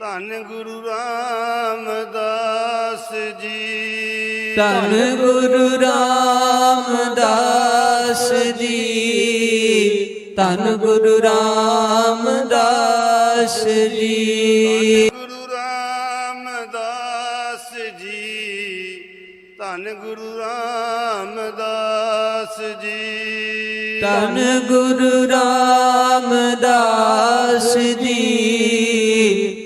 ਧੰਨ ਗੁਰੂ ਰਾਮਦਾਸ ਜੀ। ਧੰਨ ਗੁਰੂ ਰਾਮਦਾਸ ਜੀ। ਧੰਨ ਗੁਰੂ ਰਾਮਦਾਸ ਜੀ। ਗੁਰੂ ਰਾਮਦਾਸ ਜੀ। ਧੰਨ ਗੁਰੂ ਰਾਮਦਾਸ ਜੀ। ਧੰਨ ਗੁਰੂ ਰਾਮਦਾਸ ਜੀ।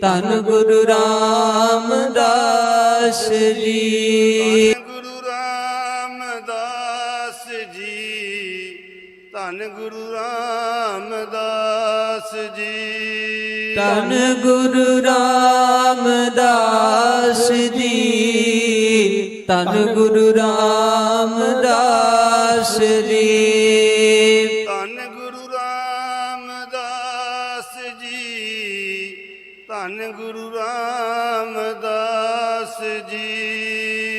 ਧੰਨ ਗੁਰੂ ਰਾਮਦਾਸ ਜੀ। ਗੁਰੂ ਰਾਮਦਾਸ ਜੀ। ਧੰਨ ਗੁਰੂ ਰਾਮਦਾਸ ਜੀ। ਧੰਨ ਗੁਰੂ ਰਾਮਦਾਸ ਜੀ। ਧੰਨ ਗੁਰੂ ਰਾਮਦਾਸ ਜੀ।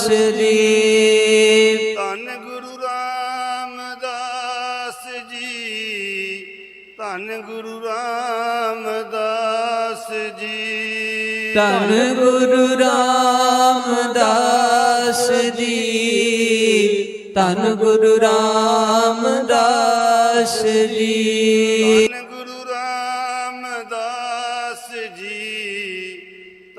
ਜੀ ਧੰਨ ਗੁਰੂ ਰਾਮਦਾਸ ਜੀ ਧੰਨ ਗੁਰੂ ਰਾਮਦਾਸ ਜੀ। ਧੰਨ ਗੁਰੂ ਰਾਮਦਾਸ ਜੀ ਧੰਨ ਗੁਰੂ ਰਾਮਦਾਸ ਜੀ। ਧੰਨ ਗੁਰੂ ਰਾਮਦਾਸ ਜੀ।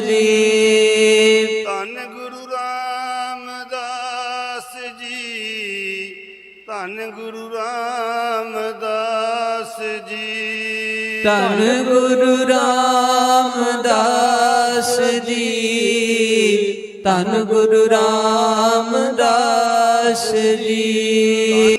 ਜੀ। ਧੰਨ ਗੁਰੂ ਰਾਮਦਾਸ ਜੀ। ਧੰਨ ਗੁਰੂ ਰਾਮਦਾਸ ਜੀ। ਧੰਨ ਗੁਰੂ ਰਾਮਦਾਸ ਜੀ। ਧੰਨ ਗੁਰੂ ਰਾਮਦਾਸ ਜੀ।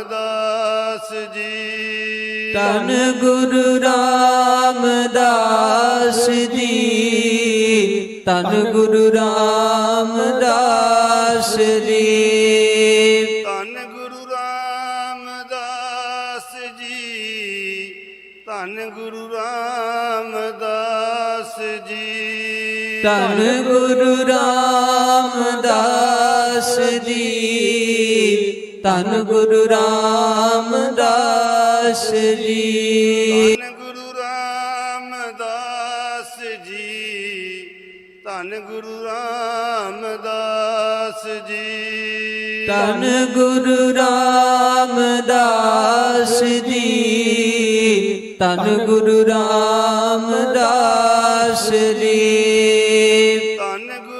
ਰਾਮਦਾਸ ਜੀ। ਧੰਨ ਗੁਰੂ ਰਾਮਦਾਸ ਜੀ। ਧੰਨ ਗੁਰੂ ਰਾਮਦਾਸ ਜੀ। ਧੰਨ ਗੁਰੂ ਰਾਮਦਾਸ ਜੀ। ਧੰਨ ਗੁਰੂ ਰਾਮਦਾਸ ਜੀ। ਧੰਨ ਗੁਰੂ ਰਾਮਦਾਸ ਜੀ। ਧੰਨ ਗੁਰੂ ਰਾਮਦਾਸ ਜੀ। ਧੰਨ ਗੁਰੂ ਰਾਮਦਾਸ ਜੀ। ਧੰਨ ਗੁਰੂ ਰਾਮਦਾਸ ਜੀ। ਧੰਨ ਗੁਰੂ ਰਾਮਦਾਸ ਜੀ। ਧੰਨ ਗੁਰੂ ਰਾਮਦਾਸ ਜੀ। ਧੰਨ ਗੁਰੂ